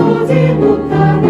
나서지 못하네